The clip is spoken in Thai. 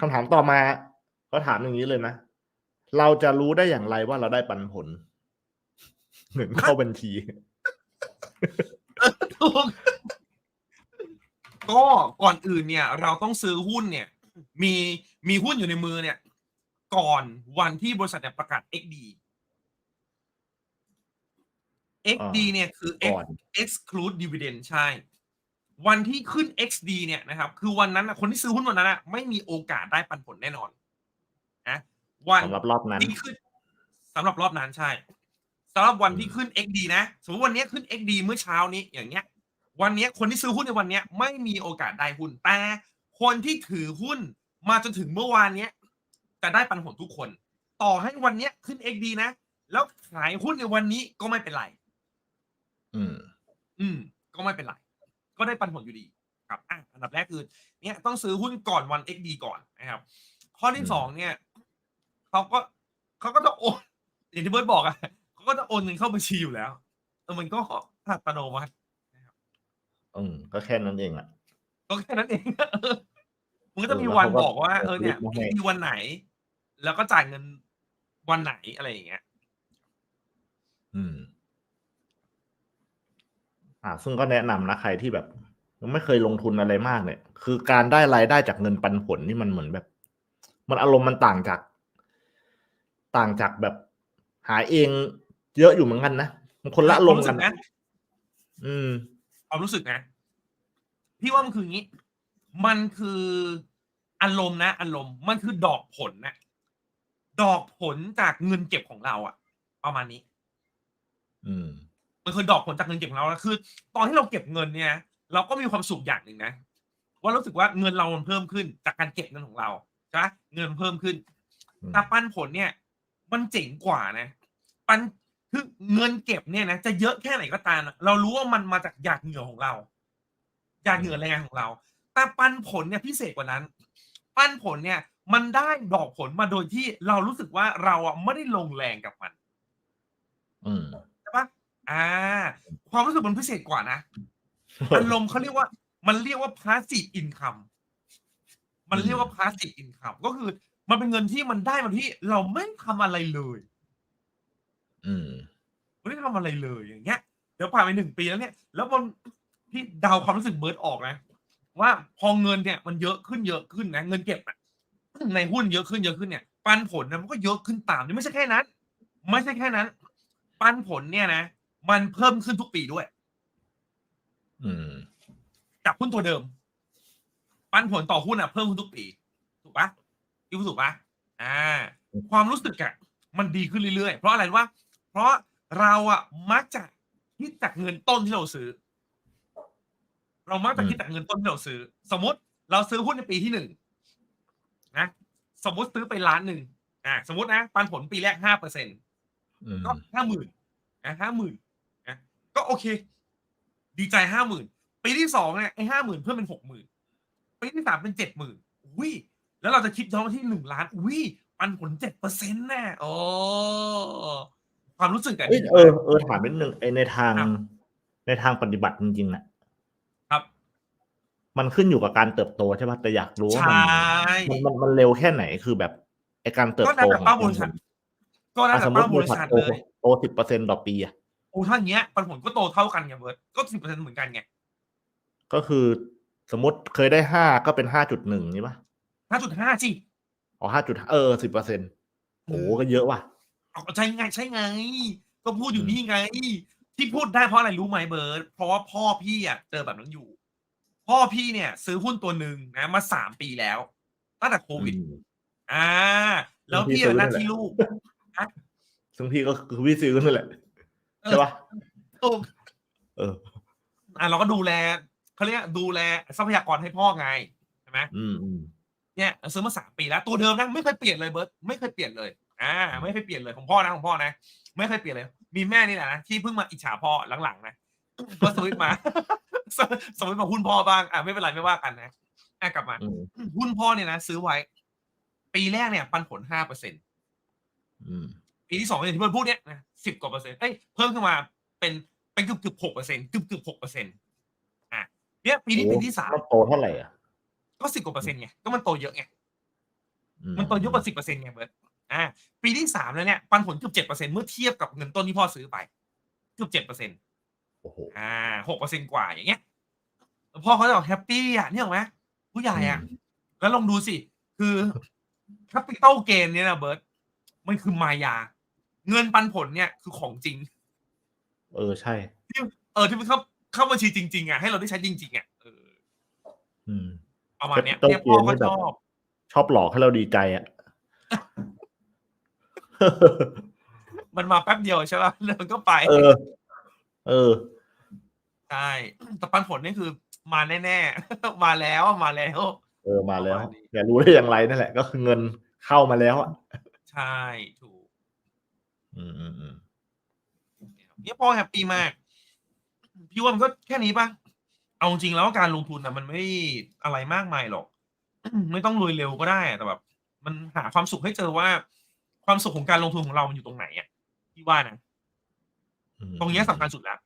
คำถามต่อมาก็ถามอย่างนี้เลยนะ เราจะรู้ได้อย่างไรว่าเราได้ปันผลเงินเข้าบัญชีถูกก็ก่อนอื่นเนี่ย เราต้องซื้อหุ้นเนี่ย มีมีหุ้นอยู่ในมือเนี่ย ก่อนวันที่บริษัทเนี่ยประกาศ XD XD เนี่ยคือ X ก่อน exclude dividend ใช่ วันที่ขึ้น XD เนี่ยนะครับคือวันนั้นน่ะคนที่ซื้อหุ้นวันนั้นน่ะไม่มีโอกาสได้ปันผลแน่นอนนะวันสำหรับรอบนั้นที่ขึ้นสำหรับรอบนั้นใช่สำหรับวันอืมที่ขึ้น XD นะสมมติวันนี้ขึ้น XD เมื่อเช้านี้อย่างเงี้ย วันเนี้ยคนที่ซื้อหุ้นในวันเนี้ยไม่มีโอกาสได้หุ้นแต่คนที่ถือหุ้นมาจนถึงเมื่อวานเนี้ยจะได้ปันผลทุกคน ต่อให้วันเนี้ยขึ้น XD นะ แล้วขายหุ้นในวันนี้ก็ไม่เป็นไร อืม อืม ก็ไม่เป็นไร ก็ได้ปันผลอยู่ดีครับอะอันดับแรกคือเนี่ยต้องซื้อหุ้นก่อนวัน XD ก่อนนะครับ ข้อที่อืมสองเนี่ยเขาก็เขาก็จะโอนอย่างที่เบิร์ตบอกอะเขาก็จะโอนเงินเข้าบัญชีอยู่แล้วเออมันก็อัตโนมัติอืมก็แค่นั้นเองอะก็แค่นั้นเองเออมันก็จะเออมีแล้ววันเขาก็บอกว่าเออเนี่ยเปิดคลิปมาให้ XD วันไหน แล้วก็จ่ายเงินวันไหนอะไรอย่างเงี้ย อืม อ่า ซึ่งก็แนะนำนะใครที่แบบยังไม่เคยลงทุนอะไรมากเนี่ย คือการได้รายได้จากเงินปันผลนี่มันเหมือนแบบ มันอารมณ์มันต่างจาก ต่างจากแบบหาเองเยอะอยู่เหมือนกันนะมันคนละอารมณ์กันความรู้สึกนะอืมความรู้สึกนะพี่ว่ามันคืออย่างนี้ มันคืออารมณ์นะอารมณ์มันคือดอกผลนะดอกผลจากเงินเก็บของเราอะประมาณนี้ อืม มันคือดอกผลจากเงินเก็บของเราแล้วคือ ตอนที่เราเก็บเงินเนี่ย เราก็มีความสุขอย่างหนึ่งนะว่ารู้สึกว่าเงินเรามันเพิ่มขึ้นจากการเก็บเงินของเราใช่ไหมเงินเพิ่มขึ้นอืมแต่ปันผลเนี่ย มันเจ๋งกว่านะ ปันคือเงินเก็บเนี่ยนะจะเยอะแค่ไหนก็ตามอะเรารู้ว่ามันมาจากหยาดเหงื่อของเราหยาดเหงื่อแรงงานของเรา แต่ปันผลเนี่ยพิเศษกว่านั้น ปันผลเนี่ย มันได้ดอกผลมาโดยที่เรารู้สึกว่าเราอะไม่ได้ลงแรงกับมัน อืมใช่ปะ อ่า ความรู้สึกมันพิเศษกว่านะอารมณ์เขาเรียกว่า มันเรียกว่า passive income มันเรียกว่า passive income ก็คือมันเป็นเงินที่มันได้มาที่ เราไม่ทำอะไรเลย อืมไม่ได้ทำอะไรเลยอย่างเงี้ยเดี๋ยวผ่านไปหนึ่งปีแล้วเนี่ย แล้วมันที่เดาความรู้สึกเบิร์ดออกนะว่าพอเงินเนี่ยมันเยอะขึ้นเยอะขึ้นนะเงินเก็บอะในหุ้นเยอะขึ้นเยอะขึ้นเนี่ย ปันผลนะมันก็เยอะขึ้นตามไม่ใช่แค่นั้น ไม่ใช่แค่นั้น ปันผลเนี่ยนะ มันเพิ่มขึ้นทุกปีด้วย อืมจากหุ้นตัวเดิม ปันผลต่อหุ้นอะเพิ่มขึ้นทุกปี ถูกปะพี่ถูกปะอ่า ความรู้สึกอะมันดีขึ้นเรื่อยๆ เพราะอะไรรู้ปะเพราะเราอะมักจะคิดจากเงินต้นที่เราซื้อ เรามักจะคิดจากเงินต้นที่เราซื้อ สมมติเราซื้อหุ้นในปีที่หนึ่งนะสมมติซื้อไปล้านหนึ่งอ่าสมมตินะปันผลปีแรกห้าเปอร์เซ็นอืมก็ห้าหมื่นนะห้าหมื่นนะ ก็โอเค ดีใจห้าหมื่นปีที่สองเนี่ยไอ้ห้าหมื่นเพิ่มเป็นหกหมื่นปีที่สามเป็นเจ็ดหมื่นอุ้ยแล้วเราจะคิดย้อนมาที่หนึ่งล้านอุ้ยปันผลเจ็ดเปอร์เซ็นต์แน่โอ้ความรู้สึกอะเอ้ยดีเอมาอกเออถามนิดนึงไอในทางครับในทางปฏิบัติจริงๆน่ะครับ มันขึ้นอยู่กับการเติบโตใช่ป่ะแต่อยากรู้ว่าใช่มันมันมันมันเร็วแค่ไหนคือแบบไอการเติบก็โตแล้วแต่ของเป้าบริษัทก็แล้วอะแต่สมมติเป้าบบริริษัทษัทโตเลยโตสิบเปอร์เซ็นต่อปีอะ โอ้ถ้าอย่างเงี้ยปันผลก็โตเท่ากันไงเบิร์ดก็สิบเปอร์เซ็นต์เหมือนกันไงก็คือสมมติเคยได้ห้าก็เป็นห้าจุดหนึ่งนี่ป่ะห้าจุดห้าสิอ๋อห้าจุดเออสิบเปอร์เซ็นโอ้ก็เยอะว่ะเอาใช่ไงใช่ไง ก็พูดอยู่อืมนี่ไง ที่พูดได้เพราะอะไรรู้ไหมเบิร์ดเพราะว่าพ่อพี่อะเจอแบบนั้นอยู่ พ่อพี่เนี่ย ซื้อหุ้นตัวหนึ่งนะมาสามปีแล้วตั้งแต่โควิดอืมอ่า แล้วซึ่งพี่พี่เป็นหน้าซื้อที่นั่นแหละลูกซึ่งพี่ก็คือพี่ซื้อนั่นแหละ ใช่ป่ะถูกเออ อ่าเราก็ดูแลเขาเรียกดูแลทรัพยากรให้พ่อไงใช่ไหมอืมอืมเนี่ยซื้อมาสามปีแล้วตัวเดิมนะไม่เคยเปลี่ยนเลยเบิร์ตไม่เคยเปลี่ยนเลยอ่าไม่เคยเปลี่ยนเลยของพ่อนะของพ่อนะไม่เคยเปลี่ยนเลย มีแม่นี่แหละนะที่เพิ่งมาอิจฉาพ่อหลังๆนะก็สวิตช์มาสสวิตช์มาหุ้นพ่อบ้างอ่าไม่เป็นไรไม่ว่ากันนะอะกลับมาอืมหุ้นพ่อเนี่ยนะซื้อไว้ ปีแรกเนี่ย ปันผลห้าเปอร์เซ็นอืม ปีที่สองอย่างที่เพื่อนพูดเนี่ยนะสิบกว่าเปอร์เซ็นต์เอ้ยเพิ่มขึ้นมาเป็นเป็นเกือบเกือบหกเปอร์เซ็นต์เกือบเกือบหกเปอร์เซ็นต์อะเนี่ยปีนี้ปีที่สามโอ้โตเท่าไหร่อะก็สิบกว่าเปอร์เซ็นต์ไงก็มันโตเยอะไงมันโตเยอะกว่าสิบเปอร์เซ็นต์ไงเบิร์ตอ่าปีที่สามแล้วเนี่ยปันผลเกือบเจ็ดเปอร์เซ็นเมื่อเทียบกับเงินต้นที่พ่อซื้อไปเกือบเจ็ดเปอร์เซ็นต์โอ้โหอ่าหกเปอร์เซ็นกว่าอย่างเงี้ยพ่อเขาจะบอกแฮปปี้อะเนี่ยหรอกไหมผู้ใหญ่อะแล้วลองดูสิ คือ c a p i t a l gain เนี่ยนะเบิร์ตมันคือมายา เงินปันผลเนี่ยคือของจริง เออใช่เออที่มันเข้าเข้าบัญชีจริงๆอะให้เราได้ใช้จริงๆอะเอออืมประมาณเนี้ย Capital เนี่ยพ่อ gain ก็นี่แบบชอบ ชอบหลอกให้เราดีใจอะมันมาแป๊บเดียวใช่ป่ะแล้วมันก็ไป เออ เออใช่แต่ปันผลนี่คือมาแน่ๆ มาแล้วมาแล้ว เออมาแล้วประมาณนี้แกรู้ได้อย่างไรนั่นแหละ ก็คือเงินเข้ามาแล้วอะ ใช่ถูก อืมอืมอืมเนี่ยพ่อแฮปปี้มาก พี่ว่ามันก็แค่นี้ป่ะเอาจริงแล้วการลงทุนอะ มันไม่อะไรมากมายหรอก ไม่ต้องรวยเร็วก็ได้อะแต่แบบ มันหาความสุขให้เจอว่า ความสุขของการลงทุนของเรามันอยู่ตรงไหนอะพี่ว่านะอืมตรงเนี้ยสำคัญสุดแล้ว